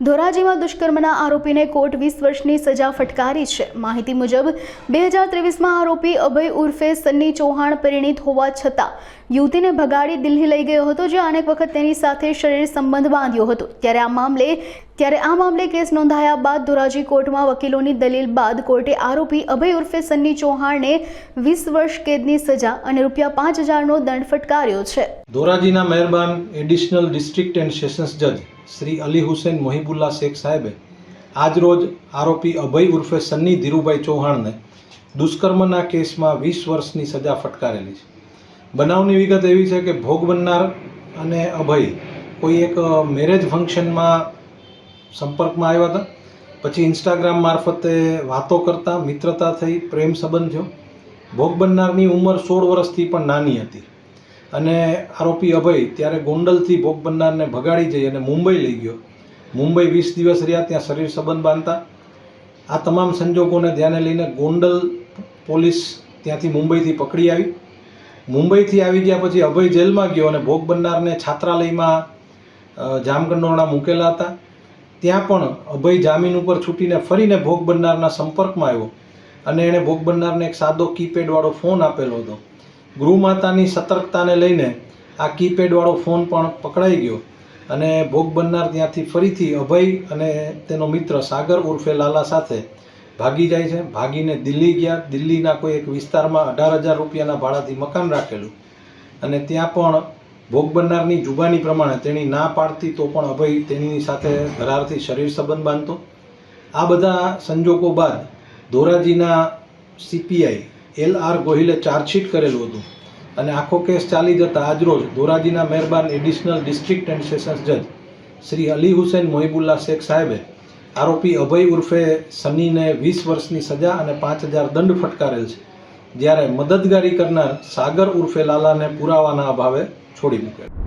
ધોરાજીમાં દુષ્કર્મના આરોપીને કોર્ટ વીસ વર્ષની સજા ફટકારી છે. માહિતી મુજબ, બે હજાર ત્રેવીસમાં આરોપી અભય ઉર્ફે સન્ની ચૌહાણ પરિણીત હોવા છતાં, યુવતીને ભગાડી દિલ્હી લઈ ગયો હતો જે અનેક વખત તેની સાથે શરીર સંબંધ બાંધ્યો હતો. ત્યારે આ મામલે ત્યારે આ મામલે કેસ નોંધાયા બાદ ધોરાજી કોર્ટમાં વકીલોની દલીલ બાદ કોર્ટે આરોપી અભય ઉર્ફે સન્ની ચૌહાણને વીસ વર્ષ કેદની સજા અને રૂપિયા પાંચ હજારનો દંડ ફટકાર્યો છે. ધોરાજીના મહેરબાન એડિશનલ ડિસ્ટ્રિક્ટ એન્ડ સેશન્સ જજ શ્રી અલી હુસેન મોહિબુલ્લા શેખ સાહેબે આજરોજ આરોપી અભય ઉર્ફે સન્ની ધીરુભાઈ ચૌહાણને દુષ્કર્મના કેસમાં વીસ વર્ષની સજા ફટકારેલી છે. બનાવની વિગત એવી છે કે ભોગ બનનાર અને અભય કોઈ એક મેરેજ ફંક્શનમાં સંપર્કમાં આવ્યા હતા. પછી ઇન્સ્ટાગ્રામ મારફતે વાતો કરતા, મિત્રતા થઈ, પ્રેમ સંબંધ થયો. ભોગ બનનારની ઉંમર સોળ વર્ષથી પણ નાની હતી. અને આરોપી અભય ત્યારે ગોંડલથી ભોગ બનનારને ભગાડી જઈ અને મુંબઈ લઈ ગયો. મુંબઈ વીસ દિવસ રહ્યા, ત્યાં શરીર સંબંધ બાંધતા. આ તમામ સંજોગોને ધ્યાને લઈને ગોંડલ પોલીસ ત્યાંથી મુંબઈથી પકડી આવી. મુંબઈથી આવી ગયા પછી અભય જેલમાં ગયો અને ભોગ બનનારને છાત્રાલયમાં જામકંડોરણા મૂકેલા હતા. ત્યાં પણ અભય જામીન ઉપર છૂટીને ફરીને ભોગ બનનારના સંપર્કમાં આવ્યો અને એણે ભોગ બનનારને એક સાદો કીપેડવાળો ફોન આપેલો હતો. ગૃહમાતાની સતર્કતાને લઈને આ કીપેડવાળો ફોન પણ પકડાઈ ગયો અને ભોગ બનનાર ત્યાંથી ફરીથી અભય અને તેનો મિત્ર સાગર ઉર્ફે લાલા સાથે ભાગી જાય છે. ભાગીને દિલ્હી ગયા. દિલ્હીના કોઈ એક વિસ્તારમાં અઢાર હજાર રૂપિયાના ભાડાથી મકાન રાખેલું અને ત્યાં પણ ભોગ બનનારની જુબાની પ્રમાણે તેની ના પાડતી તો પણ અભય તેની સાથે ધરારથી શરીર સંબંધ બાંધતો. આ બધા સંજોગો બાદ ધોરાજીના સીપીઆઈ એલ આર ગોહિલે ચાર્જશીટ કરેલું હતું અને આખો કેસ ચાલી જતા આજરોજ ધોરાજીના મહેરબાન એડિશનલ ડિસ્ટ્રિક્ટ એન્ડ સેશન્સ જજ શ્રી અલી હુસેન મોહિબુલ્લા શેખ સાહેબે આરોપી અભય ઉર્ફે સનીને વીસ વર્ષની સજા અને પાંચ હજાર દંડ ફટકારેલ છે. જ્યારે મદદગારી કરનાર સાગર ઉર્ફે લાલાને પુરાવાના અભાવે છોડી મૂકેલ.